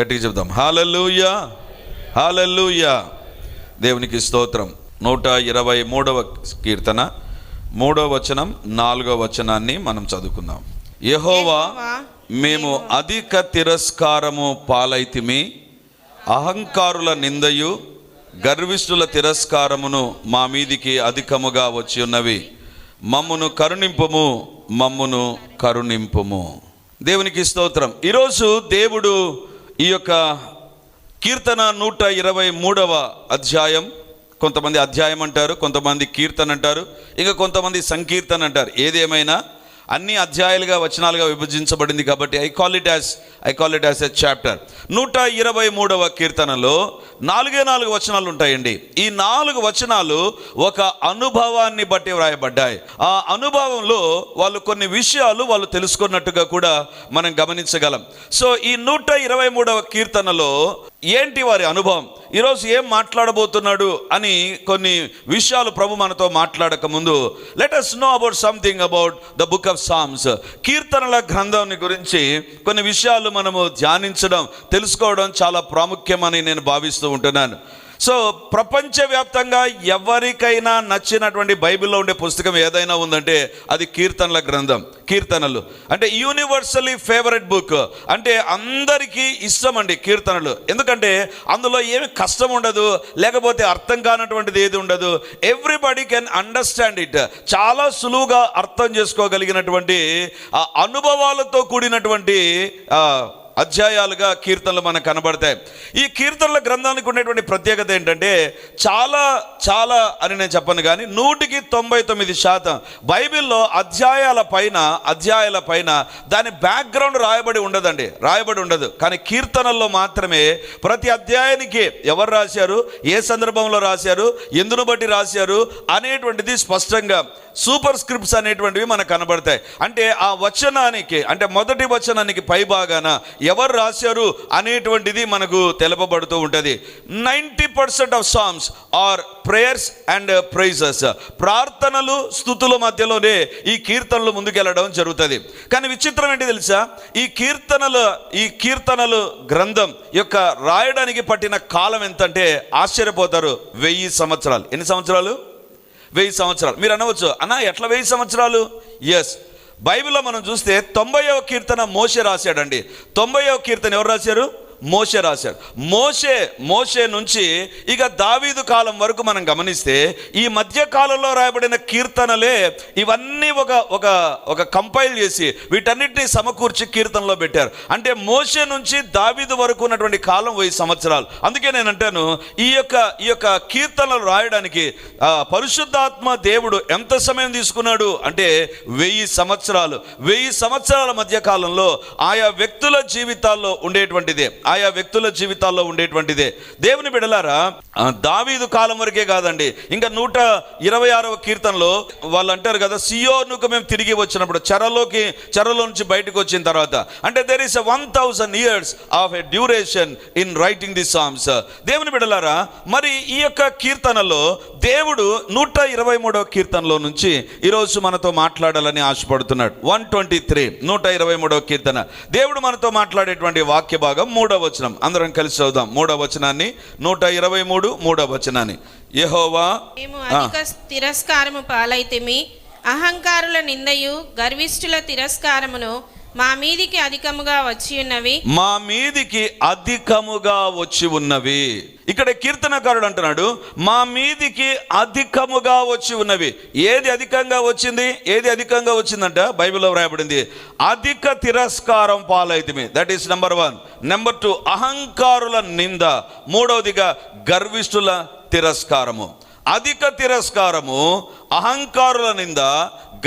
గట్టిగా చెప్దాం hallelujah hallelujah. దేవునికి స్తోత్రం. నూట ఇరవై మూడవ కీర్తన మూడవ వచనం నాలుగవ వచనాన్ని మనం చదువుకుందాం. యెహోవా మేము అధిక తిరస్కారము పాలైతిమి అహంకారుల నిందయు గర్విష్ఠుల తిరస్కారమును మా మీదికి అధికముగా వచ్చి ఉన్నవి మమ్మును కరుణింపుము మమ్మును కరుణింపుము. దేవునికి స్తోత్రం. ఈరోజు దేవుడు ఈ యొక్క కీర్తన నూట ఇరవై మూడవ అధ్యాయం కొంతమంది అధ్యాయం అంటారు కొంతమంది కీర్తన అంటారు ఇంకా కొంతమంది సంకీర్తన అంటారు. ఏదేమైనా అన్ని అధ్యాయాలుగా వచనాలుగా విభజించబడింది కాబట్టి I call it as I call it as a chapter నూట ఇరవై మూడవ కీర్తనలో నాలుగే నాలుగు వచనాలు ఉంటాయండి. ఈ నాలుగు వచనాలు ఒక అనుభవాన్ని బట్టి వ్రాయబడ్డాయి. ఆ అనుభవంలో వాళ్ళు కొన్ని విషయాలు వాళ్ళు తెలుసుకున్నట్టుగా కూడా మనం గమనించగలం. సో ఈ నూట ఇరవై మూడవ కీర్తనలో ఏంటి వారి అనుభవం? ఈరోజు ఏం మాట్లాడబోతున్నాడు అని కొన్ని విషయాలు ప్రభు మనతో మాట్లాడక ముందు let us know about something about the book of Psalms కీర్తనల గ్రంథాన్ని గురించి కొన్ని విషయాలు మనము ధ్యానించడం తెలుసుకోవడం చాలా ప్రాముఖ్యమని నేను భావిస్తూ ఉంటున్నాను. సో ప్రపంచవ్యాప్తంగా ఎవరికైనా నచ్చినటువంటి బైబిల్లో ఉండే పుస్తకం ఏదైనా ఉందంటే అది కీర్తనల గ్రంథం కీర్తనలు. అంటే యూనివర్సలీ ఫేవరెట్ బుక్. అంటే అందరికీ ఇష్టం అండి కీర్తనలు. ఎందుకంటే అందులో ఏమి కష్టం ఉండదు లేకపోతే అర్థం కానటువంటిది ఏది ఉండదు. ఎవ్రీబడి కెన్ అండర్స్టాండ్ ఇట్ చాలా సులువుగా అర్థం చేసుకోగలిగినటువంటి అనుభవాలతో కూడినటువంటి అధ్యాయాలుగా కీర్తనలు మనకు కనబడతాయి. ఈ కీర్తనల గ్రంథానికి ఉండేటువంటి ప్రత్యేకత ఏంటంటే చాలా చాలా అని నేను చెప్పను కానీ నూటికి తొంభై తొమ్మిది శాతం బైబిల్లో అధ్యాయాల పైన అధ్యాయాల పైన దాని బ్యాక్గ్రౌండ్ రాయబడి ఉండదండి. రాయబడి ఉండదు. కానీ కీర్తనల్లో మాత్రమే ప్రతి అధ్యాయానికి ఎవరు రాశారు ఏ సందర్భంలో రాశారు ఎందును బట్టి రాశారు అనేటువంటిది స్పష్టంగా సూపర్ స్క్రిప్ట్స్ అనేటువంటివి మనకు కనబడతాయి. అంటే ఆ వచనానికి అంటే మొదటి వచనానికి పై భాగాన ఎవరు రాశారు అనేటువంటిది మనకు తెలపబడుతూ ఉంటుంది. Ninety percent of songs are prayers and praises. ప్రార్థనలు స్థుతుల మధ్యలోనే ఈ కీర్తనలు ముందుకెళ్ళడం జరుగుతుంది. కానీ విచిత్రం ఏంటి తెలుసా? ఈ కీర్తనలు ఈ కీర్తనలు గ్రంథం యొక్క రాయడానికి పట్టిన కాలం ఎంతంటే ఆశ్చర్యపోతారు. వెయ్యి సంవత్సరాలు. ఎన్ని సంవత్సరాలు? వెయ్యి సంవత్సరాలు. మీరు అనవచ్చు అన్న ఎట్లా వెయ్యి సంవత్సరాలు? ఎస్ బైబిల్లో మనం చూస్తే తొంభైవ కీర్తన మోసే రాశాడండి. తొంభైవ కీర్తన ఎవరు రాశారు? మోసే రాశాడు మోసే మోసే నుంచి ఇక దావీదు కాలం వరకు మనం గమనిస్తే ఈ మధ్య కాలంలో రాయబడిన కీర్తనలే ఇవన్నీ ఒక ఒక ఒక కంపైల్ చేసి వీటన్నిటిని సమకూర్చి కీర్తనలో పెట్టారు. అంటే మోసే నుంచి దావీదు వరకు ఉన్నటువంటి కాలం వెయ్యి సంవత్సరాలు. అందుకే నేను అంటాను ఈ యొక్క ఈ యొక్క కీర్తనలు రాయడానికి పరిశుద్ధాత్మ దేవుడు ఎంత సమయం తీసుకున్నాడు అంటే వెయ్యి సంవత్సరాలు. వెయ్యి సంవత్సరాల మధ్య కాలంలో ఆయా వ్యక్తుల జీవితాల్లో ఉండేటువంటిదే. ఆయా వ్యక్తుల జీవితాల్లో ఉండేటువంటిదే. దేవుని బిడలారా దావీదు కాలం వరకే కాదండి ఇంకా నూట ఇరవై ఆరవ కీర్తనలో వాళ్ళు అంటారు కదా సియోనుకు మేము తిరిగి వచ్చినప్పుడు చెరలోకి చెరలో నుంచి బయటకు వచ్చిన తర్వాత అంటే there is one thousand years of a duration in writing the songs దేవుని బిడలారా మరి ఈ యొక్క కీర్తనలో దేవుడు నూట ఇరవై మూడవ కీర్తనలో నుంచి ఈరోజు మనతో మాట్లాడాలని ఆశపడుతున్నాడు. వన్ ట్వంటీ త్రీ నూట ఇరవై మూడవ కీర్తన. దేవుడు మనతో మాట్లాడేటువంటి వాక్య భాగం మూడవ వచనం అందరం కలిసి చదువుదాం. మూడవ వచనాన్ని నూట ఇరవై మూడు మూడవ వచనాన్ని యెహోవా తిరస్కారము పాలైతిమి. అహంకారుల నిందయు గర్విష్ఠుల తిరస్కారమును మా మీదికి అధికముగా వచ్చి ఉన్నవి. మా మీదికి అధికముగా వచ్చి ఉన్నవి. ఇక్కడ కీర్తనకారుడు అంటున్నాడు మా మీదికి అధికముగా వచ్చి ఉన్నవి. ఏది అధికంగా వచ్చింది? ఏది అధికంగా వచ్చిందంట? బైబిల్లో వ్రాయబడింది అధిక తిరస్కారం పాలైతమే. That is number one number two అహంకారుల నింద. మూడవదిగా గర్విష్ఠుల తిరస్కారము. అధిక తిరస్కారము అహంకారుల నింద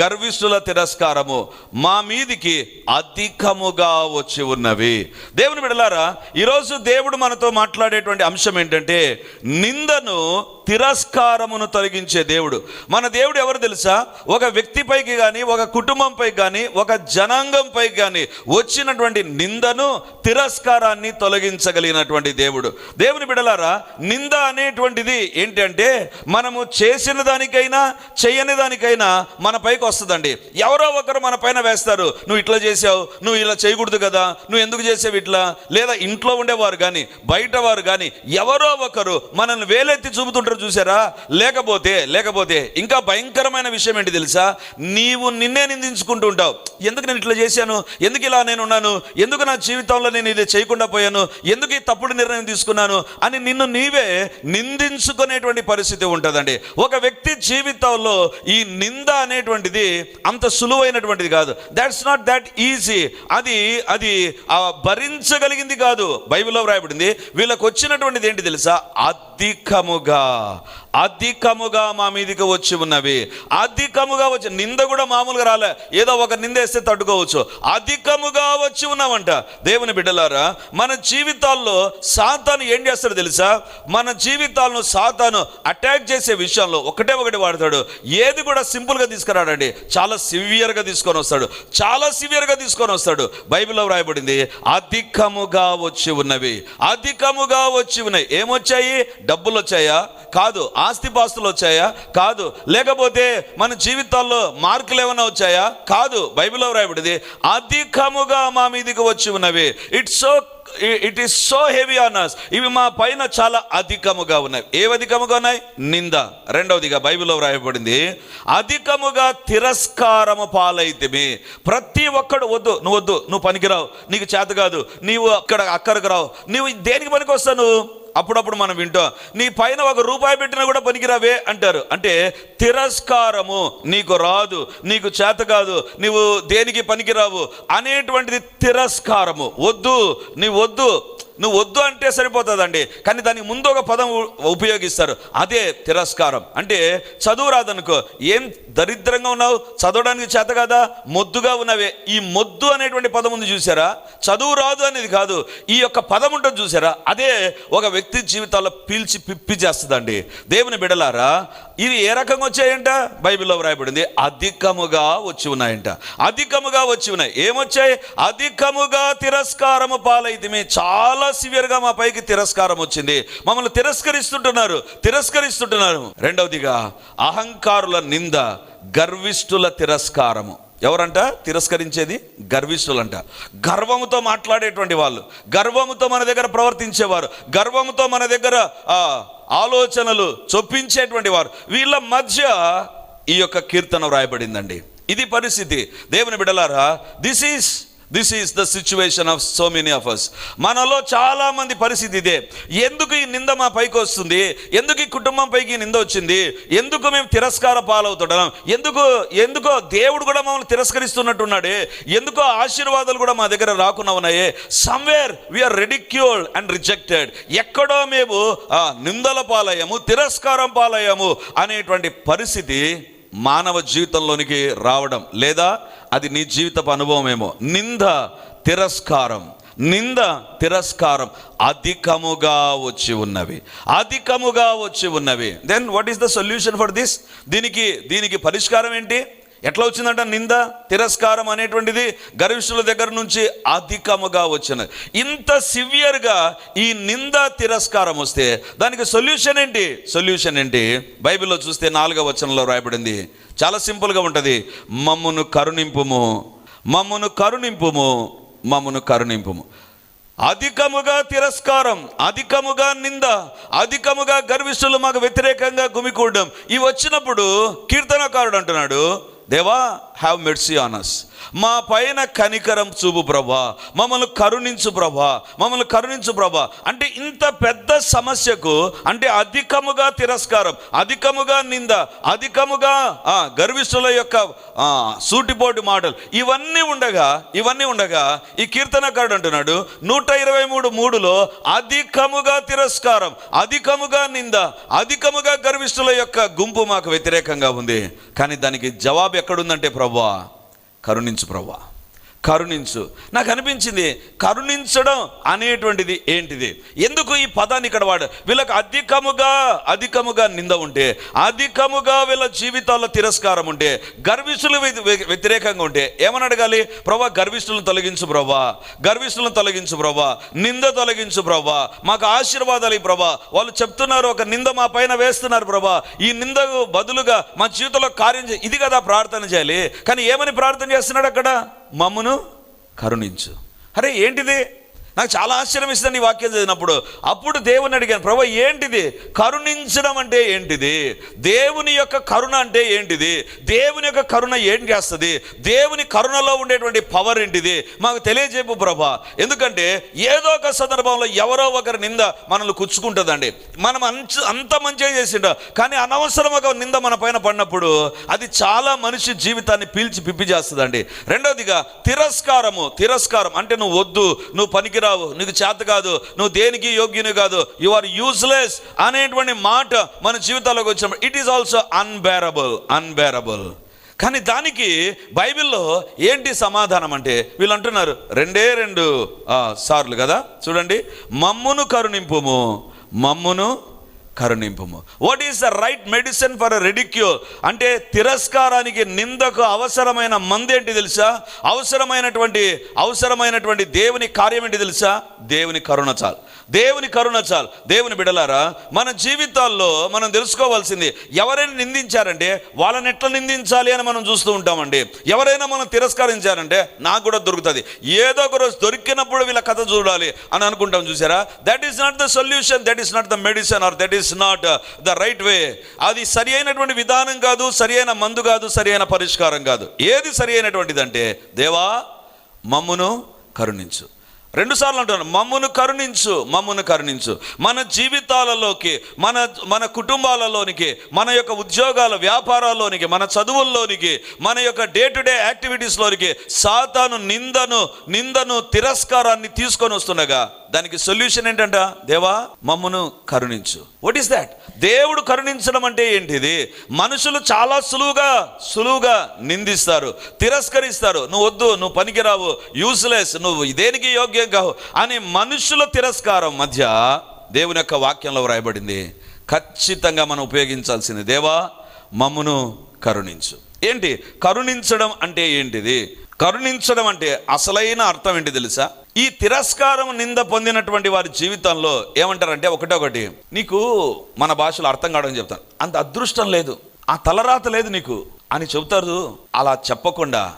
గర్విష్ఠుల తిరస్కారము మా మీదికి అధికముగా వచ్చి ఉన్నవి. దేవుని బిడలారా ఈరోజు దేవుడు మనతో మాట్లాడేటువంటి అంశం ఏంటంటే నిందను తిరస్కారమును తొలగించే దేవుడు. మన దేవుడు ఎవరు తెలుసా? ఒక వ్యక్తిపైకి కానీ ఒక కుటుంబంపై కానీ ఒక జనాంగంపై కానీ వచ్చినటువంటి నిందను తిరస్కారాన్ని తొలగించగలిగినటువంటి దేవుడు. దేవుని బిడలారా నింద అనేటువంటిది ఏంటంటే మనము చేసిన దానికైనా చేయని దానికైనా మన పైకి వస్తుందండి. ఎవరో ఒకరు మన పైన వేస్తారు. నువ్వు ఇట్లా చేసావు. నువ్వు ఇలా చేయకూడదు కదా. నువ్వు ఎందుకు చేసావు ఇట్లా? లేదా ఇంట్లో ఉండేవారు కానీ బయట వారు కానీ ఎవరో ఒకరు మనల్ని వేలెత్తి చూపుతుంటారు చూసారా? లేకపోతే లేకపోతే ఇంకా భయంకరమైన విషయం ఏంటి తెలుసా? నీవు నిన్నే నిందించుకుంటూ ఉంటావు. ఎందుకు నేను ఇట్లా చేశాను? ఎందుకు ఇలా నేను ఉన్నాను? ఎందుకు నా జీవితంలో నేను ఇది చేయకుండా పోయాను? ఎందుకు ఈ తప్పుడు నిర్ణయం తీసుకున్నాను? అని నిన్ను నీవే నిందించుకునేటువంటి పరిస్థితి ఉంటుందండి. ఒక వ్యక్తి జీవితంలో ఈ నింద అనేటువంటిది అంత సులువైనటువంటిది కాదు. దాట్స్ నాట్ దట్ ఈజీ అది అది భరించగలిగింది కాదు. బైబిల్లో వ్రాయబడింది వీళ్ళకు వచ్చినటువంటిది ఏంటి తెలుసా? అధికముగా అధికముగా మా మీదకి వచ్చి ఉన్నవి. అధికముగా వచ్చి నింద కూడా మామూలుగా రాలే. ఏదో ఒక నింద వేస్తే తట్టుకోవచ్చు. అధికముగా వచ్చి ఉన్నామంట దేవుని బిడ్డలారా మన జీవితాల్లో సాతాను ఏం చేస్తాడు తెలుసా? మన జీవితాలను సాతాను అటాక్ చేసే విషయంలో ఒకటే ఒకటి వాడతాడు. ఏది కూడా సింపుల్గా తీసుకురాడండి. చాలా సివియర్గా తీసుకొని వస్తాడు. చాలా సివియర్గా తీసుకొని వస్తాడు. బైబిల్లో వ్రాయబడింది అధికముగా వచ్చి ఉన్నవి అధికముగా వచ్చి ఉన్నాయి ఏమొచ్చాయి డబ్బులు వచ్చాయా? కాదు ఆస్తిపాస్తులు వచ్చాయా? కాదు. లేకపోతే మన జీవితాల్లో మార్కులు ఏమైనా వచ్చాయా? కాదు. బైబిల్లో వ్రాయబడింది అధికముగా మా మీదకి వచ్చి ఉన్నవి. It's so it is so heavy on us ఇవి మా పైన చాలా అధికముగా ఉన్నాయి. ఏవి అధికముగా ఉన్నాయి? నింద. రెండవదిగా బైబిల్లో వ్రాయబడింది అధికముగా తిరస్కారము పాలైతిమి. ప్రతి ఒక్కడు వద్దు నువ్వు వద్దు నువ్వు పనికిరావు నీకు చేత కాదు నీవు అక్కడ అక్కడికి రావు నీవు దేనికి పనికి వస్తావు అప్పుడప్పుడు మనం వింటాం నీ పైన ఒక రూపాయి పెట్టినా కూడా పనికిరావే అంటారు. అంటే తిరస్కారము నీకు రాదు నీకు చేత కాదు నీవు దేనికి పనికిరావు అనేటువంటిది తిరస్కారము. వద్దు నీ వద్దు. నువ్వు వద్దు అంటే సరిపోతుందండి. కానీ దానికి ముందు ఒక పదం ఉపయోగిస్తారు. అదే తిరస్కారం. అంటే చదువు రాదనుకో ఏం దరిద్రంగా ఉన్నావు? చదవడానికి చేత కదా? మొద్దుగా ఉన్నవే. ఈ మొద్దు అనేటువంటి పదం ఉంది చూసారా? చదువు రాదు అనేది కాదు. ఈ యొక్క పదం ఉంటుంది చూసారా? అదే ఒక వ్యక్తి జీవితాల్లో పీల్చి పిప్పి చేస్తుందండి. దేవుని బిడలారా ఇవి ఏ రకంగా వచ్చాయంట? బైబిల్లో వ్రాయబడింది అధికముగా వచ్చి ఉన్నాయంట. అధికముగా వచ్చి ఉన్నాయి. ఏమొచ్చాయి? అధికముగా తిరస్కారము పాలైతే చాలా సివియర్గా మా పైకి తిరస్కారం వచ్చింది. మమ్మల్ని తిరస్కరిస్తుంటున్నారు తిరస్కరిస్తుంటున్నారు. రెండవదిగా అహంకారుల నింద గర్విష్ఠుల తిరస్కారము. ఎవరంట? తిరస్కరించేది గర్విష్ఠులంట. గర్వముతో మాట్లాడేటువంటి వాళ్ళు గర్వముతో మన దగ్గర ప్రవర్తించేవారు గర్వముతో మన దగ్గర ఆ, ఆలోచనలు చొప్పించేటువంటి వారు. వీళ్ళ మధ్య ఈ యొక్క కీర్తన వ్రాయబడిందండి. ఇది పరిస్థితి. దేవుని బిడలారా this is this is the situation of so many of us మనలో చాలామంది పరిస్థితి ఇదే. ఎందుకు ఈ నింద మా పైకి వస్తుంది? ఎందుకు ఈ కుటుంబం పైకి నింద వచ్చింది? ఎందుకు మేము తిరస్కార పాలవుతున్నాం ఎందుకు ఎందుకో దేవుడు కూడా మమ్మల్ని తిరస్కరిస్తున్నట్టున్నాడే? ఎందుకో ఆశీర్వాదాలు కూడా మా దగ్గర రాకుండా ఉన్నాయే? Somewhere we are ridiculed and rejected ఎక్కడో మేము ఆ, నిందల పాలయ్యాము తిరస్కారం పాలయ్యాము అనేటువంటి పరిస్థితి మానవ జీవితంలోనికి రావడం లేదా అది నీ జీవితపు అనుభవమేమో. నింద తిరస్కారం. నింద తిరస్కారం అధికముగా వచ్చి ఉన్నవి. అధికముగా వచ్చి ఉన్నవి. Then what is the solution for this దీనికి దీనికి పరిష్కారం ఏంటి? ఎట్లా వచ్చిందంట? నింద తిరస్కారం అనేటువంటిది గర్విష్ఠుల దగ్గర నుంచి అధికముగా వచ్చినది ఇంత సివియర్గా ఈ నింద తిరస్కారం వస్తే దానికి సొల్యూషన్ ఏంటి? సొల్యూషన్ ఏంటి? బైబిల్లో చూస్తే నాలుగవ వచనంలో రాయబడింది. చాలా సింపుల్గా ఉంటుంది. మమ్మును కరుణింపుము మమ్మును కరుణింపుము మమ్మును కరుణింపుము. అధికముగా తిరస్కారం అధికముగా నింద అధికముగా గర్విష్ఠులు మాకు వ్యతిరేకంగా గుమికూడడం. ఇవి వచ్చినప్పుడు కీర్తనకారుడు అంటున్నాడు దేవా హ్యావ్ మెర్సీ ఆన్ అస్ మా పైన కనికరం చూపు ప్రభా. మమ్మల్ని కరుణించు ప్రభా. మమ్మల్ని కరుణించు ప్రభా. అంటే ఇంత పెద్ద సమస్యకు అంటే అధికముగా తిరస్కారం అధికముగా నింద అధికముగా గర్విష్ఠుల యొక్క ఆ, సూటిపోటు మాటలు ఇవన్నీ ఉండగా ఇవన్నీ ఉండగా ఈ కీర్తనకారుడు అంటున్నాడు నూట ఇరవై మూడు మూడులో అధికముగా తిరస్కారం అధికముగా నింద అధికముగా గర్విష్ఠుల యొక్క గుంపు మాకు వ్యతిరేకంగా ఉంది. కానీ దానికి జవాబు ఎక్కడుందంటే ప్రభా కరుణించు ప్రవ్వా. కరుణించు. నాకు అనిపించింది కరుణించడం అనేటువంటిది ఏంటిది? ఎందుకు ఈ పదాన్ని ఇక్కడ వాడు? వీళ్ళకి అధికముగా అధికముగా నింద ఉంటే అధికముగా వీళ్ళ జీవితాల్లో తిరస్కారం ఉంటే గర్విష్ఠులు వ్యతిరేకంగా ఉంటే ఏమని అడగాలి? ప్రభా గర్విష్ఠులను తొలగించు ప్రభా. గర్విష్ఠులను తొలగించు ప్రభా. నింద తొలగించు ప్రభా. మాకు ఆశీర్వాదాలు ఈ ప్రభా. వాళ్ళు చెప్తున్నారు ఒక నింద మా పైన వేస్తున్నారు ప్రభా. ఈ నిందకు బదులుగా మా జీవితంలో కార్యం చే ఇది కదా ప్రార్థన చేయాలి. కానీ ఏమని ప్రార్థన చేస్తున్నాడు అక్కడ? మమ్మును కరుణించు. అరే ఏంటిది? నాకు చాలా ఆశ్చర్యం ఇస్తుంది ఈ వాక్యం చదివినప్పుడు. అప్పుడు దేవుని అడిగాను ప్రభు ఏంటిది? కరుణించడం అంటే ఏంటిది? దేవుని యొక్క కరుణ అంటే ఏంటిది? దేవుని యొక్క కరుణ ఏం చేస్తుంది? దేవుని కరుణలో ఉండేటువంటి పవర్ ఏంటిది? మాకు తెలియజేపు ప్రభా. ఎందుకంటే ఏదో ఒక సందర్భంలో ఎవరో ఒకరి నింద మనల్ని కుచ్చుకుంటుందండి. మనం అంచ అంత మంచిగా చేసిండ కానీ అనవసరంగా నింద మన పైన పడినప్పుడు అది చాలా మనిషి జీవితాన్ని పీల్చి పిప్పి చేస్తుందండి. రెండవదిగా తిరస్కారము తిరస్కారం అంటే నువ్వు వద్దు నువ్వు పనికి పనికిరావు నీకు చేత కాదు. నువ్వు దేనికి యోగ్యుని కాదు. యు ఆర్ యూజ్లెస్ అనేటువంటి మాట మన జీవితాల్లోకి వచ్చినప్పుడు it is also unbearable unbearable కానీ దానికి బైబిల్లో ఏంటి సమాధానం అంటే వీళ్ళు అంటున్నారు రెండే రెండు సార్లు కదా? చూడండి. మమ్మును కరుణింపుము. మమ్మును కరుణింపము. What is the right medicine for ridicule అంటే తిరస్కారానికి నిందకు అవసరమైన మంది ఏంటి తెలుసా? అవసరమైనటువంటి అవసరమైనటువంటి దేవుని కార్యం ఏంటి తెలుసా? దేవుని కరుణ చాలు. దేవుని కరుణ చాలు. దేవుని బిడలారా మన జీవితాల్లో మనం తెలుసుకోవాల్సింది ఎవరైనా నిందించారంటే వాళ్ళని ఎట్లా నిందించాలి అని మనం చూస్తూ ఉంటామండి. ఎవరైనా మనం తిరస్కరించారంటే నాకు కూడా దొరుకుతుంది. ఏదో ఒక రోజు దొరికినప్పుడు వీళ్ళ కథ చూడాలి అని అనుకుంటాం చూసారా? That is not the solution that is not the medicine or that is not the right way అది సరి అయినటువంటి విధానం కాదు సరి అయిన మందు కాదు సరి అయిన పరిష్కారం కాదు. ఏది సరి అయినటువంటిది అంటే దేవా మమ్మును కరుణించు. రెండు సార్లు అంటున్నాను మమ్మును కరుణించు మమ్మును కరుణించు. మన జీవితాలలోకి మన మన కుటుంబాలలోనికి మన యొక్క ఉద్యోగాల వ్యాపారాల్లోనికి మన చదువుల్లోనికి మన యొక్క డే టు డే యాక్టివిటీస్లోనికి సాతాను నిందను నిందను తిరస్కారాన్ని తీసుకొని వస్తుండగా దానికి సొల్యూషన్ ఏంటంట? దేవా మమ్మును కరుణించు. వాట్ ఈస్ దాట్ దేవుడు కరుణించడం అంటే ఏంటిది? మనుషులు చాలా సులువుగా సులువుగా నిందిస్తారు తిరస్కరిస్తారు. నువ్వు వద్దు నువ్వు పనికిరావు యూస్లెస్ నువ్వు దేనికి యోగ్యం కావు అని మనుషుల తిరస్కారం మధ్య దేవుని యొక్క వాక్యంలో వ్రాయబడింది. ఖచ్చితంగా మనం ఉపయోగించాల్సింది దేవా మమ్మును కరుణించు. ఏంటి? కరుణించడం అంటే ఏంటిది? కరుణించడం అంటే అసలైన అర్థం ఏంటి తెలుసా? ఈ తిరస్కారం నింద పొందినటువంటి వారి జీవితంలో ఏమంటారంటే ఒకటే ఒకటి. నీకు మన భాషలో అర్థం కావడం చెప్తాను. అంత అదృష్టం లేదు. ఆ తలరాత లేదు నీకు. అని చెబుతారు. అలా చెప్పకుండా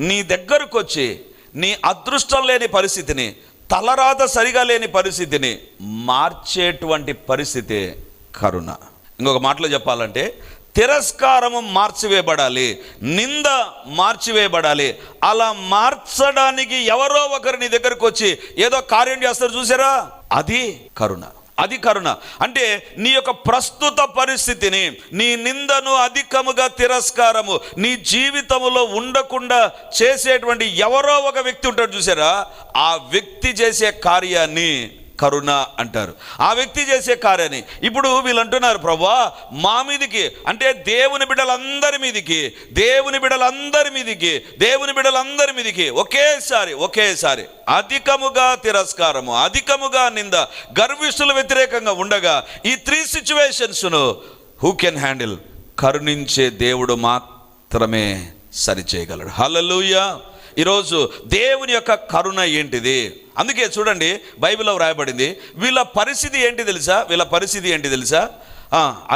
నీ దగ్గరకు వచ్చి నీ అదృష్టం లేని పరిస్థితిని తలరాత సరిగా లేని పరిస్థితిని మార్చేటువంటి పరిస్థితి కరుణ. ఇంకొక మాటలో చెప్పాలంటే తిరస్కారము మార్చివేయబడాలి నింద మార్చివేయబడాలి. అలా మార్చడానికి ఎవరో ఒకరు నీ దగ్గరకు వచ్చి ఏదో కార్యం చేస్తారు చూసారా? అది కరుణ అది కరుణ. అంటే నీ యొక్క ప్రస్తుత పరిస్థితిని నీ నిందను అధికముగా తిరస్కారము నీ జీవితంలో ఉండకుండా చేసేటువంటి ఎవరో ఒక వ్యక్తి ఉంటాడు చూసారా? ఆ వ్యక్తి చేసే కార్యాన్ని కరుణ అంటారు. ఆ వ్యక్తి చేసే కార్యాన్ని. ఇప్పుడు వీళ్ళు అంటున్నారు ప్రభా మా మీదికి అంటే దేవుని బిడ్డలందరి మీదికి దేవుని బిడ్డలందరి మీదికి దేవుని బిడ్డలందరి మీదికి ఒకేసారి ఒకేసారి అధికముగా తిరస్కారము అధికముగా నింద గర్విష్ఠుల వ్యతిరేకంగా ఉండగా ఈ త్రీ సిచ్యువేషన్స్ను హూ కెన్ హ్యాండిల్? కరుణించే దేవుడు మాత్రమే సరిచేయగలడు. హలలుయా ఈరోజు దేవుని యొక్క కరుణ ఏంటిది? అందుకే చూడండి బైబిల్లో వ్రాయబడింది వీళ్ళ పరిస్థితి ఏంటి తెలుసా? వీళ్ళ పరిస్థితి ఏంటి తెలుసా?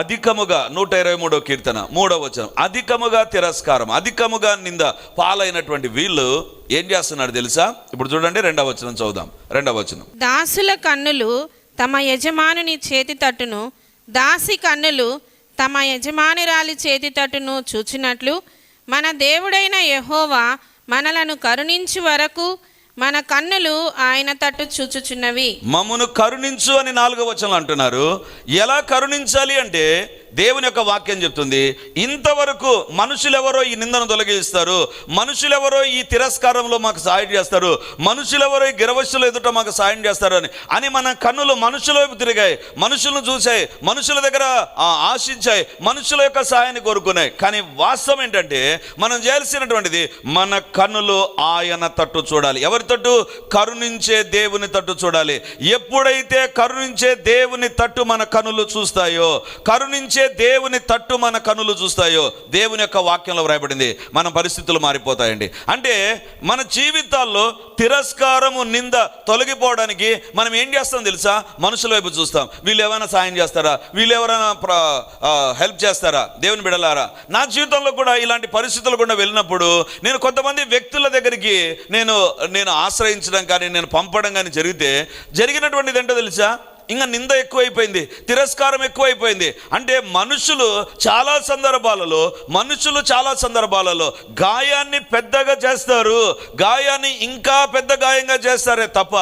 అధికముగా నూట ఇరవై మూడో కీర్తన మూడో వచనం అధికముగా తిరస్కారం అధికముగా నింద పాలైనటువంటి వీళ్ళు ఏం చేస్తున్నారు తెలుసా? ఇప్పుడు చూడండి రెండవ వచనం చదువుదాం రెండవ వచనం. దాసుల కన్నులు తమ యజమానుని చేతి తట్టును దాసి కన్నులు తమ యజమానిరాలి చేతి తట్టును చూచినట్లు మన దేవుడైన యహోవా మనలను కరుణించు వరకు మన కన్నులు ఆయన తట్టు చూచుచున్నవి. మమ్మను కరుణించు అని నాలుగో వచనం అంటున్నారు. ఎలా కరుణించాలి అంటే దేవుని యొక్క వాక్యం చెప్తుంది ఇంతవరకు మనుషులెవరో ఈ నిందను తొలగిస్తారు మనుషులెవరో ఈ తిరస్కారంలో మాకు సహాయం చేస్తారు మనుషులెవరో ఈ గిరవశుల ఎదుట మాకు సాయం చేస్తారు అని అని మన కన్నులు మనుషుల వైపు తిరిగాయి మనుషులను చూశాయి మనుషుల దగ్గర ఆశించాయి మనుషుల యొక్క సహాయాన్ని కోరుకున్నాయి. కానీ వాస్తవం ఏంటంటే మనం చేయాల్సినటువంటిది మన కన్నులు ఆయన తట్టు చూడాలి. ఎవరి తట్టు? కరుణించే దేవుని తట్టు చూడాలి. ఎప్పుడైతే కరుణించే దేవుని తట్టు మన కనులు చూస్తాయో కరుణించే దేవుని తట్టు మన కనులు చూస్తాయో దేవుని యొక్క వాక్యంలో వ్రాయబడింది. మన పరిస్థితులు మారిపోతాయండి. అంటే మన జీవితాల్లో తిరస్కారము నింద తొలగిపోవడానికి మనం ఏం చేస్తాం తెలుసా? మనుషుల వైపు చూస్తాం. వీళ్ళు ఏమైనా సాయం చేస్తారా? వీళ్ళు ఎవరైనా హెల్ప్ చేస్తారా? దేవుని బిడలారా నా జీవితంలో కూడా ఇలాంటి పరిస్థితులు కూడా వెళ్ళినప్పుడు నేను కొంతమంది వ్యక్తుల దగ్గరికి నేను నేను ఆశ్రయించడం కానీ నేను పంపడం కానీ జరిగితే జరిగినటువంటిది ఏంటో తెలుసా? ఇంకా నింద ఎక్కువైపోయింది తిరస్కారం ఎక్కువైపోయింది. అంటే మనుషులు చాలా సందర్భాలలో మనుషులు చాలా సందర్భాలలో గాయాన్ని పెద్దగా చేస్తారు. గాయాన్ని ఇంకా పెద్ద గాయంగా చేస్తారే తప్ప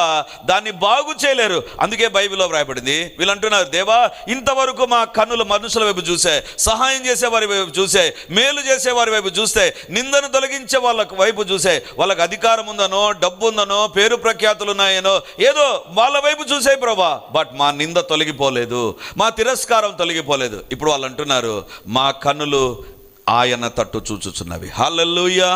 దాన్ని బాగు చేయలేరు. అందుకే బైబిల్లో వ్రాయబడింది వీళ్ళు అంటున్నారు దేవా ఇంతవరకు మా కన్నులు మనుషుల వైపు చూసాయి సహాయం చేసే వారి వైపు చూసాయి మేలు చేసే వారి వైపు చూస్తే నిందను తొలగించే వాళ్ళ వైపు చూసాయి వాళ్ళకి అధికారం ఉందనో డబ్బు ఉందనో పేరు ప్రఖ్యాతులు ఉన్నాయనో ఏదో వాళ్ళ వైపు చూసాయి ప్రభా. బట్ మా నింద తొలగిపోలేదు మా తిరస్కారం తొలగిపోలేదు. ఇప్పుడు వాళ్ళు అంటున్నారు మా కన్నులు ఆయన తట్టు చూచుచున్నవి. హల్లెలూయా!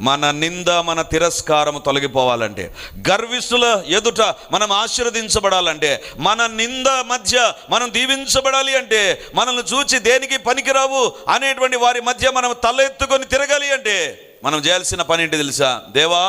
మన నింద మన తిరస్కారం తొలగిపోవాలంటే గర్విస్తుల ఎదుట మనం ఆశీర్వదించబడాలంటే మన నింద మధ్య మనం దీవించబడాలి అంటే మనల్ని చూచి దేనికి పనికిరావు అనేటువంటి వారి మధ్య మనం తల ఎత్తుకొని తిరగాలి అంటే మనం చేయాల్సిన పని ఏంటి తెలుసా? దేవా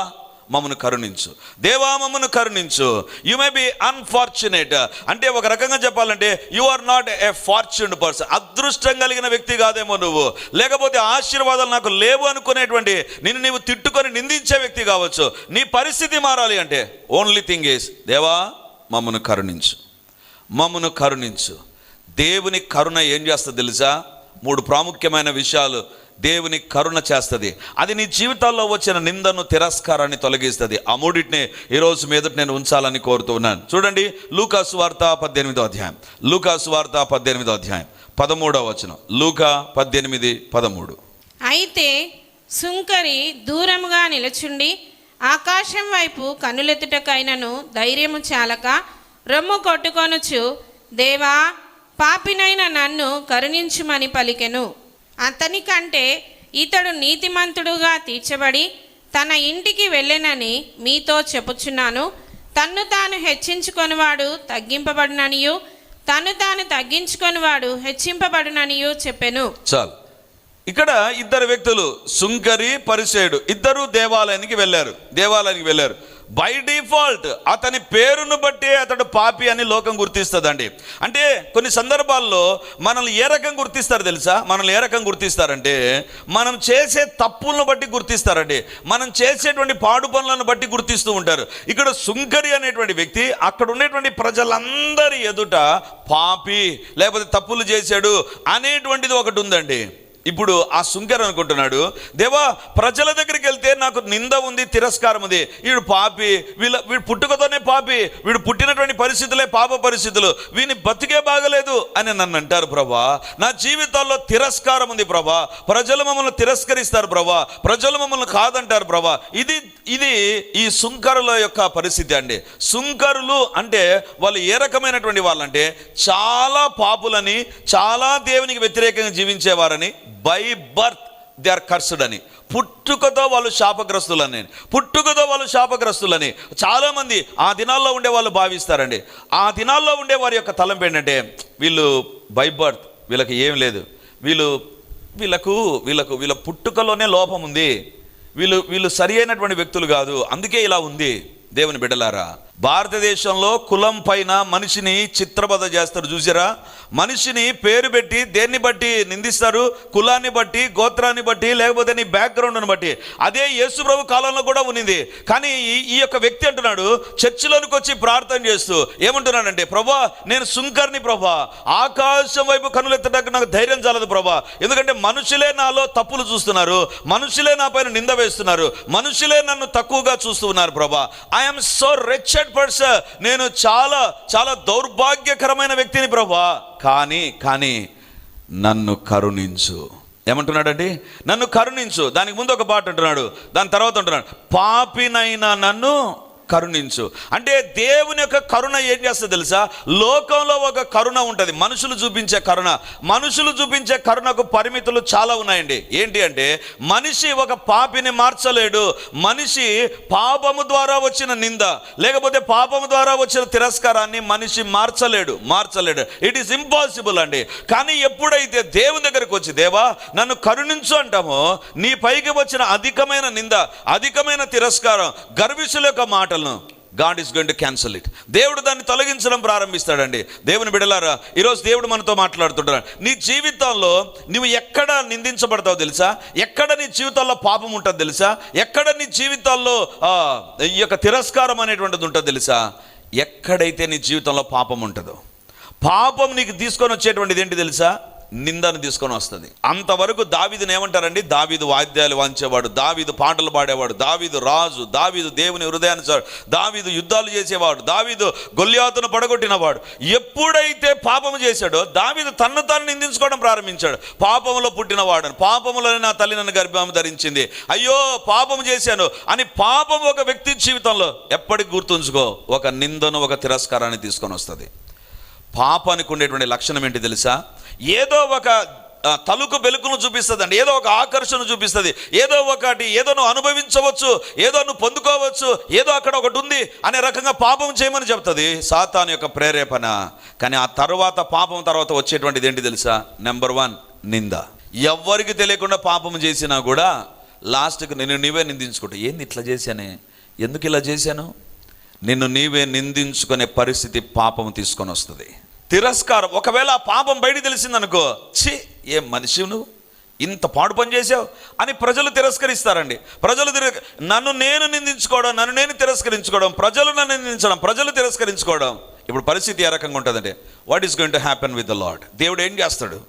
మమ్మను కరుణించు. దేవా మమ్మను కరుణించు. యు మే బి అన్ఫార్చునేట్ అంటే ఒక రకంగా చెప్పాలంటే you are not a fortune person అదృష్టం కలిగిన వ్యక్తి కాదేమో నువ్వు. లేకపోతే ఆశీర్వాదాలు నాకు లేవు అనుకునేటువంటి నిన్ను నీవు తిట్టుకొని నిందించే వ్యక్తి కావచ్చు. నీ పరిస్థితి మారాలి అంటే ఓన్లీ థింగ్ ఈస్ దేవా మమ్మను కరుణించు. మమ్మను కరుణించు. దేవుని కరుణ ఏం చేస్తా తెలుసా? మూడు ప్రాముఖ్యమైన విషయాలు దేవుని కరుణ చేస్తుంది. అది నీ జీవితాల్లో వచ్చిన నిందను తిరస్కారాన్ని తొలగిస్తుంది. ఆ మూడింటిని ఈరోజు మీదట నేను ఉంచాలని కోరుతూ ఉన్నాను చూడండి లూకాసు వార్త పద్దెనిమిదో అధ్యాయం. లూకాసు వార్త పద్దెనిమిదో అధ్యాయం. పదమూడవ వచనం. లూకా పద్దెనిమిది పదమూడు. అయితే సుంకరి దూరముగా నిలచుండి ఆకాశం వైపు కనులెత్తుటకైనను ధైర్యము చాలక రొమ్ము కొట్టుకొనుచు దేవా పాపినైన నన్ను కరుణించుమని పలికెను. అతని కంటే ఇతడు నీతిమంతుడుగా తీర్చబడి తన ఇంటికి వెళ్ళెనని మీతో చెప్పుచున్నాను. తన్ను తాను హెచ్చించుకొనివాడు తగ్గింపబడుననియు తను తాను తగ్గించుకొనివాడు హెచ్చింపబడుననియు చెప్పెను. చాలు. ఇక్కడ ఇద్దరు వ్యక్తులు సుంకరి పరిసేయుడు ఇద్దరు దేవాలయానికి వెళ్ళారు. దేవాలయానికి వెళ్ళారు. బై డిఫాల్ట్ అతని పేరును బట్టి అతడు పాపి అని లోకం గుర్తిస్తుందండి. అంటే కొన్ని సందర్భాల్లో మనల్ని ఏ రకం గుర్తిస్తారు తెలుసా? మనల్ని ఏ రకం గుర్తిస్తారంటే మనం చేసే తప్పులను బట్టి గుర్తిస్తారండి. మనం చేసేటువంటి పాడు పనులను బట్టి గుర్తిస్తూ ఉంటారు. ఇక్కడ సుంకరి అనేటువంటి వ్యక్తి అక్కడ ఉండేటువంటి ప్రజలందరి ఎదుట పాపి లేకపోతే తప్పులు చేశాడు అనేటువంటిది ఒకటి ఉందండి. ఇప్పుడు ఆ సుంకర్ అనుకుంటున్నాడు దేవా ప్రజల దగ్గరికి వెళ్తే నాకు నింద ఉంది తిరస్కారం ఉంది. వీడు పాపి వీళ్ళ వీడు పుట్టుకతోనే పాపి వీడు పుట్టినటువంటి పరిస్థితులే పాప పరిస్థితులు. వీని బతికే బాగలేదు. అని నన్ను అంటారు ప్రభా. నా జీవితాల్లో తిరస్కారం ఉంది ప్రభా. ప్రజలు మమ్మల్ని తిరస్కరిస్తారు ప్రభా. ప్రజలు మమ్మల్ని కాదంటారు ప్రభా. ఇది ఇది ఈ సుంకరుల యొక్క పరిస్థితి అండి. సుంకరులు అంటే వాళ్ళు ఏ రకమైనటువంటి వాళ్ళంటే చాలా పాపులని చాలా దేవునికి వ్యతిరేకంగా జీవించేవారని by birth they are cursed అని. పుట్టుకతో వాళ్ళు శాపగ్రస్తులని. పుట్టుకతో వాళ్ళు శాపగ్రస్తులని. చాలామంది ఆ దినాల్లో ఉండే వాళ్ళు భావిస్తారండి. ఆ దినాల్లో ఉండే వారి యొక్క తలంపు ఏంటంటే వీళ్ళు బై బర్త్ వీళ్ళకి ఏం లేదు. వీళ్ళు వీళ్ళకు వీళ్ళకు వీళ్ళ పుట్టుకలోనే లోపం ఉంది. వీళ్ళు వీళ్ళు సరి అయినటువంటి వ్యక్తులు కాదు. అందుకే ఇలా ఉంది. దేవుని బిడ్డలారా భారతదేశంలో కులం పైన మనిషిని చిత్రబద్ధ చేస్తారు చూసారా? మనిషిని పేరు పెట్టి దేన్ని బట్టి నిందిస్తారు? కులాన్ని బట్టి గోత్రాన్ని బట్టి లేకపోతే నీ బ్యాక్గ్రౌండ్ని బట్టి. అదే యేసుప్రభు కాలంలో కూడా ఉన్నింది. కానీ ఈ యొక్క వ్యక్తి అంటున్నాడు చర్చిలోనికి వచ్చి ప్రార్థన చేస్తూ ఏమంటున్నాడంటే ప్రభా నేను సుంకర్ని ప్రభా. ఆకాశం వైపు కనులెత్తడానికి నాకు ధైర్యం చాలదు ప్రభా. ఎందుకంటే మనుషులే నాలో తప్పులు చూస్తున్నారు. మనుషులే నా పైన నింద వేస్తున్నారు. మనుషులే నన్ను తక్కువగా చూస్తూ ఉన్నారు ప్రభా ఐఎమ్ సో రిచెడ్ పర్సన్ నేను చాలా చాలా దౌర్భాగ్యకరమైన వ్యక్తిని ప్రభా. కానీ కానీ నన్ను కరుణించు. ఏమంటున్నాడండి? నన్ను కరుణించు. దానికి ముందు ఒక పాట అంటున్నాడు. దాని తర్వాత అంటున్నాడు. పాపినైనా నన్ను కరుణించు. అంటే దేవుని యొక్క కరుణ ఏం చేస్తుంది తెలుసా? లోకంలో ఒక కరుణ ఉంటుంది. మనుషులు చూపించే కరుణ. మనుషులు చూపించే కరుణకు పరిమితులు చాలా ఉన్నాయండి. ఏంటి అంటే మనిషి ఒక పాపిని మార్చలేడు. మనిషి పాపము ద్వారా వచ్చిన నింద లేకపోతే పాపము ద్వారా వచ్చిన తిరస్కారాన్ని మనిషి మార్చలేడు మార్చలేడు. ఇట్ ఈస్ ఇంపాసిబుల్ అండి. కానీ ఎప్పుడైతే దేవుని దగ్గరకు వచ్చి దేవా నన్ను కరుణించు అంటామో నీ పైకి వచ్చిన అధికమైన నింద అధికమైన తిరస్కారం గర్విషుల యొక్క మాట మాటలను. God is going to cancel it దేవుడు దాన్ని తొలగించడం ప్రారంభిస్తాడండి. దేవుని బిడలారా ఈరోజు దేవుడు మనతో మాట్లాడుతుంటాడు. నీ జీవితంలో నువ్వు ఎక్కడ నిందించబడతావు తెలుసా? ఎక్కడ నీ జీవితంలో పాపం ఉంటుంది తెలుసా? ఎక్కడ నీ జీవితాల్లో ఆ, ఈ యొక్క తిరస్కారం అనేటువంటిది ఉంటుంది తెలుసా? ఎక్కడైతే నీ జీవితంలో పాపం ఉంటుందో. పాపం నీకు తీసుకొని వచ్చేటువంటిది ఏంటి తెలుసా? నిందను తీసుకొని వస్తుంది. అంతవరకు దావీదుని ఏమంటారండి? దావీదు వాద్యాలు వాంచేవాడు దావీదు పాటలు పాడేవాడు దావీదు రాజు దావీదు దేవుని హృదయానుసారు దావీదు యుద్ధాలు చేసేవాడు దావీదు గొల్యాతును పడగొట్టినవాడు. ఎప్పుడైతే పాపము చేశాడో దావీదు తన్ను తాను నిందించుకోవడం ప్రారంభించాడు. పాపములో పుట్టినవాడని పాపములోనే నా తల్లి నన్ను గర్భం ధరించింది. అయ్యో పాపము చేశాను అని పాపం ఒక వ్యక్తి జీవితంలో ఎప్పటికి గుర్తుంచుకో ఒక నిందను ఒక తిరస్కారాన్ని తీసుకొని వస్తుంది. పాపానికి ఉండేటువంటి లక్షణం ఏంటి తెలుసా? ఏదో ఒక తలుకు వెలుగును చూపిస్తుంది ఏదో ఒక ఆకర్షణ చూపిస్తుంది. ఏదో ఒకటి ఏదో నువ్వు అనుభవించవచ్చు ఏదో నువ్వు పొందుకోవచ్చు ఏదో అక్కడ ఒకటి ఉంది అనే రకంగా పాపం చేయమని చెప్తుంది సాతాన్ యొక్క ప్రేరేపణ. కానీ ఆ తర్వాత పాపం తర్వాత వచ్చేటువంటిది ఏంటి తెలుసా? నెంబర్ వన్ నింద. ఎవ్వరికి తెలియకుండా పాపం చేసినా కూడా లాస్ట్కి నేను నీవే నిందించుకుంటా. ఏంది ఇట్లా చేశానే? ఎందుకు ఇలా చేశాను? నిన్ను నీవే నిందించుకునే పరిస్థితి పాపం తీసుకొని వస్తుంది. తిరస్కారం. ఒకవేళ ఆ పాపం బయట తెలిసిందనుకో ఛీ ఏం మనిషి నువ్వు? ఇంత పాడు పని చేసావు అని ప్రజలు తిరస్కరిస్తారండి. ప్రజలు తిర నన్ను నేను నిందించుకోవడం నన్ను నేను తిరస్కరించుకోవడం ప్రజలు నన్ను నిందించడం ప్రజలు తిరస్కరించుకోవడం. ఇప్పుడు పరిస్థితి ఏ రకంగా ఉంటుందండి what is going to happen with the Lord దేవుడు ఏం చేస్తాడు?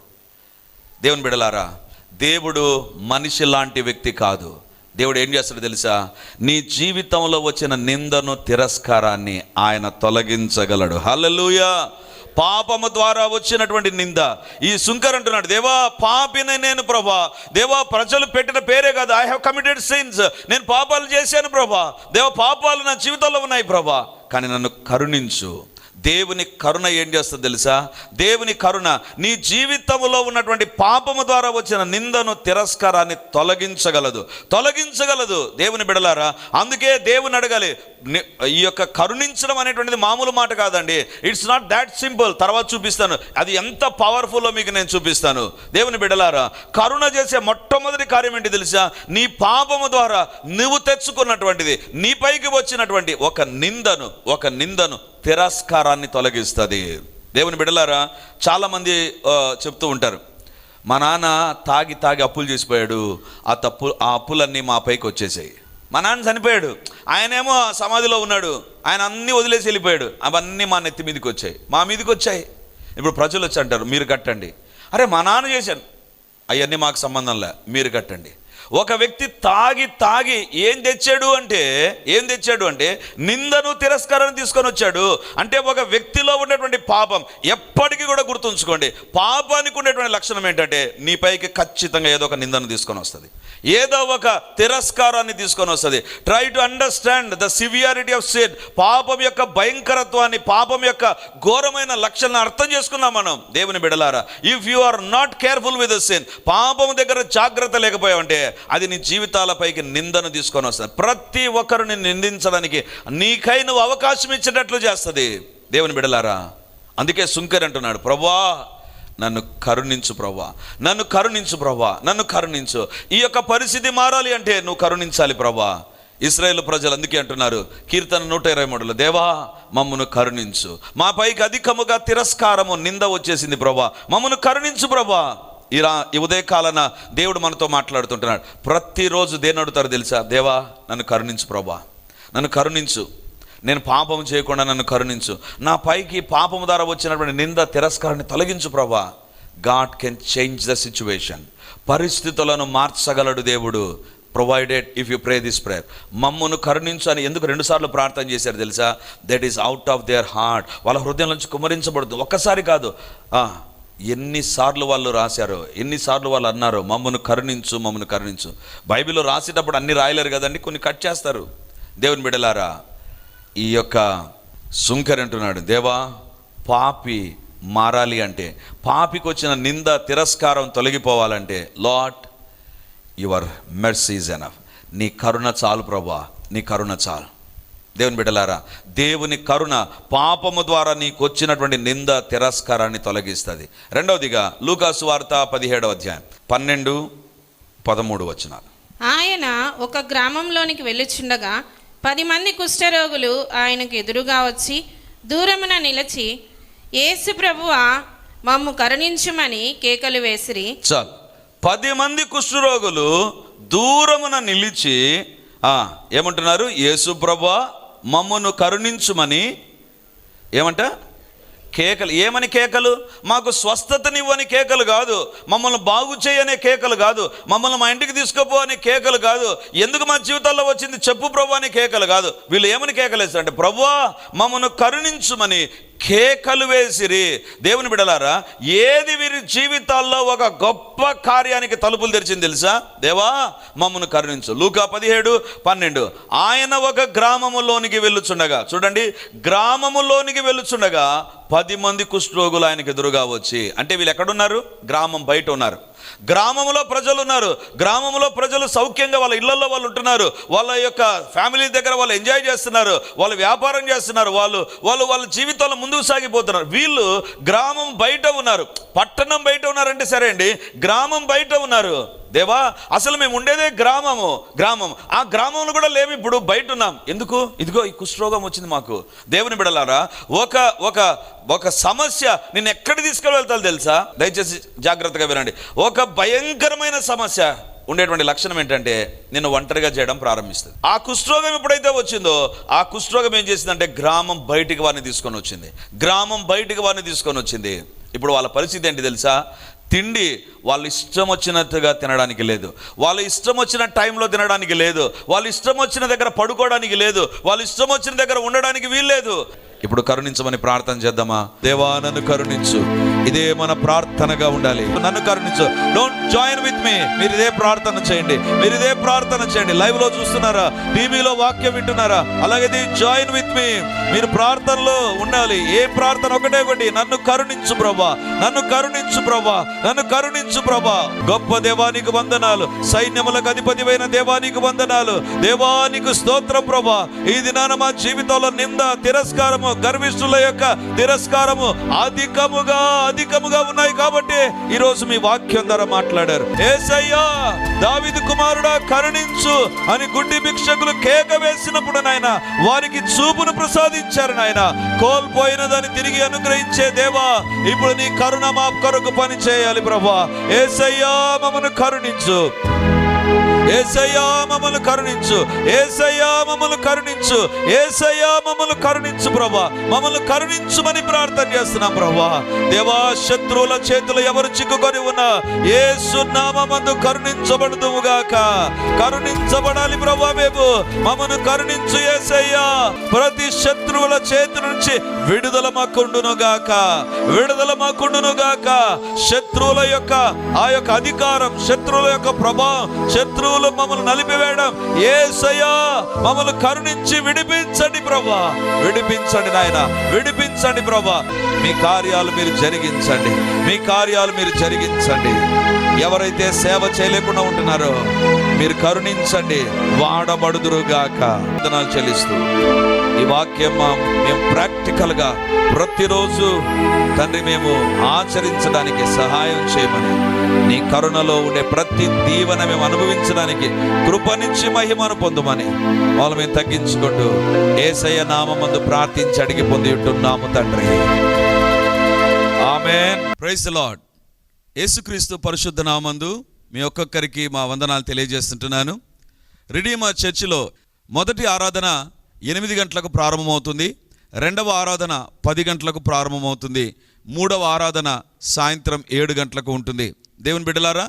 దేవుని బిడలారా దేవుడు మనిషి లాంటి వ్యక్తి కాదు. దేవుడు ఏం చేస్తాడు తెలుసా? నీ జీవితంలో వచ్చిన నిందను తిరస్కారాన్ని ఆయన తొలగించగలడు. హలలుయా పాపము ద్వారా వచ్చినటువంటి నింద. ఈ సుంకర్ అంటున్నాడు దేవా పాపిన నేను ప్రభా. దేవా ప్రజలు పెట్టిన పేరే కాదు. ఐ హావ్ కమిటెడ్ సిన్స్ నేను పాపాలు చేశాను ప్రభా. దేవా పాపాలు నా జీవితంలో ఉన్నాయి ప్రభా. కానీ నన్ను కరుణించు. దేవుని కరుణ ఏం చేస్తుంది తెలుసా? దేవుని కరుణ నీ జీవితంలో ఉన్నటువంటి పాపము ద్వారా వచ్చిన నిందను తిరస్కారాన్ని తొలగించగలదు. తొలగించగలదు దేవుని బిడలారా. అందుకే దేవుని అడగాలి ఈ యొక్క కరుణించడం అనేటువంటిది మామూలు మాట కాదండి. ఇట్స్ నాట్ దాట్ సింపుల్ తర్వాత చూపిస్తాను. అది ఎంత పవర్ఫుల్లో మీకు నేను చూపిస్తాను. దేవుని బిడలారా కరుణ చేసే మొట్టమొదటి కార్యం ఏంటి తెలుసా? నీ పాపము ద్వారా నువ్వు తెచ్చుకున్నటువంటిది నీ పైకి వచ్చినటువంటి ఒక నిందను ఒక నిందను తిరస్కారాన్ని తొలగిస్తుంది. దేవుని బిడలారా చాలామంది చెప్తూ ఉంటారు. మా నాన్న తాగి తాగి అప్పులు చేసిపోయాడు. ఆ తప్పు ఆ అప్పులన్నీ మా పైకి వచ్చేసాయి. మా నాన్న చనిపోయాడు. ఆయనేమో సమాధిలో ఉన్నాడు. ఆయన అన్నీ వదిలేసి వెళ్ళిపోయాడు. అవన్నీ మా నెత్తి మీదకి వచ్చాయి. మా మీదకి వచ్చాయి. ఇప్పుడు ప్రజలు వచ్చి అంటారు మీరు కట్టండి. అరే మా నాన్న చేశాను అవన్నీ మాకు సంబంధంలే మీరు కట్టండి. ఒక వ్యక్తి తాగి తాగి ఏం తెచ్చాడు అంటే ఏం తెచ్చాడు అంటే నిందను తిరస్కారాన్ని తీసుకొని వచ్చాడు. అంటే ఒక వ్యక్తిలో ఉన్నటువంటి పాపం ఎప్పటికీ కూడా గుర్తుంచుకోండి. పాపానికి ఉండేటువంటి లక్షణం ఏంటంటే నీ పైకి ఖచ్చితంగా ఏదో ఒక నిందను తీసుకొని వస్తుంది. ఏదో ఒక తిరస్కారాన్ని తీసుకొని వస్తుంది. Try to understand the severity of sin పాపం యొక్క భయంకరత్వాన్ని పాపం యొక్క ఘోరమైన లక్షణాన్ని అర్థం చేసుకున్నాం మనం. దేవుని బిడలారా if you are not careful with sin పాపం దగ్గర జాగ్రత్త లేకపోయావంటే అది నీ జీవితాలపైకి నిందను తీసుకొని వస్తుంది. ప్రతి ఒక్కరిని నిందించడానికి నీకై నువ్వు అవకాశం ఇచ్చేటట్లు చేస్తుంది. దేవుని బిడలారా అందుకే సుంకర్ అంటున్నాడు ప్రభా నన్ను కరుణించు ప్రభా నన్ను కరుణించు ప్రభా నన్ను కరుణించు. ఈ యొక్క పరిస్థితి మారాలి అంటే నువ్వు కరుణించాలి ప్రభా. ఇస్రాయేల్ ప్రజలు అందుకే అంటున్నారు కీర్తన నూట ఇరవై మూడులో దేవా మమ్మను కరుణించు. మా పైకి అధికముగా తిరస్కారము నింద వచ్చేసింది ప్రభా. మమ్మను కరుణించు ప్రభా. ఇలా ఉదయ ఉదయకాలన దేవుడు మనతో మాట్లాడుతుంటున్నాడు. ప్రతిరోజు దేని అడుగుతారు తెలుసా? దేవా నన్ను కరుణించు ప్రభా. నన్ను కరుణించు. నేను పాపం చేయకుండా నన్ను కరుణించు. నా పైకి పాపం ద్వారా వచ్చినటువంటి నింద తిరస్కారాన్ని తొలగించు ప్రభా. God can change the situation పరిస్థితులను మార్చగలడు దేవుడు. Provided if you pray this prayer మమ్మను కరుణించు అని ఎందుకు రెండుసార్లు ప్రార్థన చేశారు తెలుసా? That is out of their heart వాళ్ళ హృదయం నుంచి కుమరించబడుతుంది ఒక్కసారి కాదు. ఎన్నిసార్లు వాళ్ళు రాశారో ఎన్నిసార్లు వాళ్ళు అన్నారు మమ్మను కరుణించు మమ్మను కరుణించు. బైబిల్లో రాసేటప్పుడు అన్ని రాయలేరు కదండి కొన్ని కట్ చేస్తారు. దేవుని బిడలారా ఈ యొక్క సుంకర్ అంటున్నాడు దేవా పాపి మారాలి అంటే పాపికి వచ్చిన నింద తిరస్కారం తొలగిపోవాలంటే లాట్ యువర్ మెర్సీజ్ ఎనఫ్. నీ కరుణ చాలు ప్రభా నీ కరుణ చాలు. దేవుని బిడ్డలారా దేవుని కరుణ పాపము ద్వారా నీకు వచ్చినటువంటి నింద తిరస్కారాన్ని తొలగిస్తుంది. రెండవదిగా లూకాసు వార్త పదిహేడవ అధ్యాయం. పన్నెండు పదమూడు వచనాలు. ఆయన ఒక గ్రామంలోనికి వెళ్ళుచుండగా పది మంది కుష్ఠరోగులు ఆయనకు ఎదురుగా వచ్చి దూరమున నిలిచి యేసు ప్రభువా మమ్ము కరుణించుమని కేకలు వేసిరి. చాలు. పది మంది కుష్ఠరోగులు దూరమున నిలిచి ఏమంటున్నారు? యేసు ప్రభా మమ్మను కరుణించుమని ఏమంట? కేకలు ఏమని కేకలు? మాకు స్వస్థతనివ్వని కేకలు కాదు. మమ్మల్ని బాగు చేయనే కేకలు కాదు. మమ్మల్ని మా ఇంటికి తీసుకుపో అనే కేకలు కాదు. ఎందుకు మా జీవితాల్లో వచ్చింది చెప్పు ప్రభు అనే కేకలు కాదు. వీళ్ళు ఏమని కేకలు వేస్తారంటే ప్రభువా మమ్మను కరుణించుమని కేకలు వేసిరి. దేవుని బిడలారా ఏది వీరి జీవితాల్లో ఒక గొప్ప కార్యానికి తలుపులు తెరిచింది తెలుసా? దేవా మమ్మను కరుణించు. లూకా పదిహేడు పన్నెండు. ఆయన ఒక గ్రామములోనికి వెళ్ళుచుండగా చూడండి గ్రామములోనికి వెళ్ళుచుండగా పది మంది కుష్ఠరోగులు ఆయనకు ఎదురుగా వచ్చి అంటే వీళ్ళు ఎక్కడున్నారు? గ్రామం బయట ఉన్నారు. గ్రామంలో ప్రజలు ఉన్నారు గ్రామంలో ప్రజలు సౌఖ్యంగా వాళ్ళ ఇళ్ళలో వాళ్ళు ఉంటున్నారు. వాళ్ళ యొక్క ఫ్యామిలీ దగ్గర వాళ్ళు ఎంజాయ్ చేస్తున్నారు. వాళ్ళు వ్యాపారం చేస్తున్నారు. వాళ్ళు వాళ్ళు వాళ్ళ జీవితంలో ముందుకు సాగిపోతున్నారు. వీళ్ళు గ్రామం బయట ఉన్నారు. పట్టణం బయట ఉన్నారంటే సరే అండి. గ్రామం బయట ఉన్నారు. దేవా అసలు మేము ఉండేదే గ్రామము గ్రామం. ఆ గ్రామంలో కూడా లేము ఇప్పుడు బయట ఉన్నాం. ఎందుకు? ఇదిగో ఈ కుష్ఠరోగం వచ్చింది మాకు. దేవుని బిడలారా ఒక ఒక ఒక సమస్య నేను ఎక్కడ తీసుకెళ్తాలో తెలుసా? దయచేసి జాగ్రత్తగా వినండి. ఒక ఒక భయంకరమైన సమస్య. ఉండేటువంటి లక్షణం ఏంటంటే నిన్ను ఒంటరిగా చేయడం ప్రారంభిస్తుంది. ఆ కుష్ఠరోగం ఎప్పుడైతే వచ్చిందో ఆ కుష్ఠరోగం ఏం చేసిందంటే గ్రామం బయటికి వారిని తీసుకొని వచ్చింది. గ్రామం బయటికి వారిని తీసుకొని వచ్చింది. ఇప్పుడు వాళ్ళ పరిస్థితి ఏంటి తెలుసా? తిండి వాళ్ళు ఇష్టం వచ్చినట్టుగా తినడానికి లేదు. వాళ్ళ ఇష్టం వచ్చిన టైంలో తినడానికి లేదు. వాళ్ళ ఇష్టం వచ్చిన దగ్గర పడుకోవడానికి లేదు. వాళ్ళ ఇష్టం వచ్చిన దగ్గర ఉండడానికి వీల్లేదు. ఇప్పుడు కరుణించమని ప్రార్థన చేద్దామా? దేవా నన్ను కరుణించు. ఇదే మన ప్రార్థనగా ఉండాలి. నన్ను కరుణించు. డోంట్ జాయిన్ విత్ మీ మీరు ఇదే ప్రార్థన చేయండి. మీరు ఇదే ప్రార్థన చేయండి. లైవ్లో చూస్తున్నారా? టీవీలో వాక్యం వింటున్నారా? అలాగే జాయిన్ విత్ మీ మీరు ప్రార్థనలో ఉండాలి. ఏ ప్రార్థన ఒకటే ఒకటి నన్ను కరుణించు ప్రభా. నన్ను కరుణించు ప్రభా. నన్ను కరుణించు ప్రభా. గొప్ప దేవానికి వందనాలు. సైన్యములకు అధిపతివైన దేవానికి వందనాలు. దేవానికి స్తోత్రం ప్రభా. ఈ దినాన మా జీవితంలో నింద తిరస్కారము గర్విష్ఠుల యొక్క తిరస్కారము అధికముగా అధికముగా ఉన్నాయి కాబట్టి ఈ రోజు మీ వాక్యం ద్వారా మాట్లాడారు. ఏసయ్యా దావిది కుమారుడా కరుణించు అని గుడ్డి భిక్షకులు కేక వేసినప్పుడు నాయన వారికి చూపును ప్రసాదించారు నాయన. కోల్పోయిన దాన్ని తిరిగి అనుగ్రహించే దేవా ఇప్పుడు నీ కరుణ మా కొరకు పని చేయాలి ప్రభా. ఏసయ్యా మమ్మను కరుణించు. ఏసయ్యా మమ్మల్ని కరుణించు. ఏసయ్యా మమ్మల్ని కరుణించు. ఏసయ్యా మమ్మల్ని కరుణించు ప్రభా. మమ్మల్ని కరుణించుమని ప్రార్థన చేస్తున్నాం ప్రభా. దేవా శత్రువుల చేతులు ఎవరు చిక్కుకొని ఉన్నా ఏసు నామందు కరుణించబడుదువుగాక కరుణించబడాలి ప్రభా మేము. మమ్మల్ని కరుణించు ఏసయ్యా. ప్రతి శత్రువుల చేతి నుంచి విడుదల మాకుండును గాక. విడుదల మాకుండును గాక. శత్రువుల యొక్క ఆ యొక్క అధికారం శత్రువుల యొక్క ప్రభావం శత్రువులు మమ్మల్ని నలిపివేయడం. ఏసయ్యా మమ్మల్ని కరుణించి విడిపించండి ప్రభా. విడిపించండి నాయన విడిపించండి ప్రభా. మీ కార్యాలు మీరు జరిగించండి. మీ కార్యాలు మీరు జరిగించండి. ఎవరైతే సేవ చేయలేకుండా ఉంటున్నారో మీరు కరుణించండి. వాడబడుదురుగాక. వందనాలు చెల్లిస్తూ ఈ వాక్యం మేము ప్రాక్టికల్గా ప్రతిరోజు తండ్రి మేము ఆచరించడానికి సహాయం చేయమని నీ కరుణలో ఉండే ప్రతి దీవెన మేము అనుభవించడానికి కృపనిచ్చి మహిమను పొందమని వాళ్ళు మేము తగ్గించుకుంటూ ఏసయ్య నామందు ప్రార్థించి అడిగి పొంది ఉంటున్నాము తండ్రి. ఆమెన్. Praise Lord. యేసుక్రీస్తు పరిశుద్ధ నామందు మీ ఒక్కొక్కరికి మా వందనాలు తెలియజేస్తుంటున్నాను. రిడీమర్ చర్చిలో మొదటి ఆరాధన ఎనిమిది గంటలకు ప్రారంభమవుతుంది. రెండవ ఆరాధన పది గంటలకు ప్రారంభమవుతుంది. మూడవ ఆరాధన సాయంత్రం ఏడు గంటలకు ఉంటుంది. దేవుని బిడ్డలారా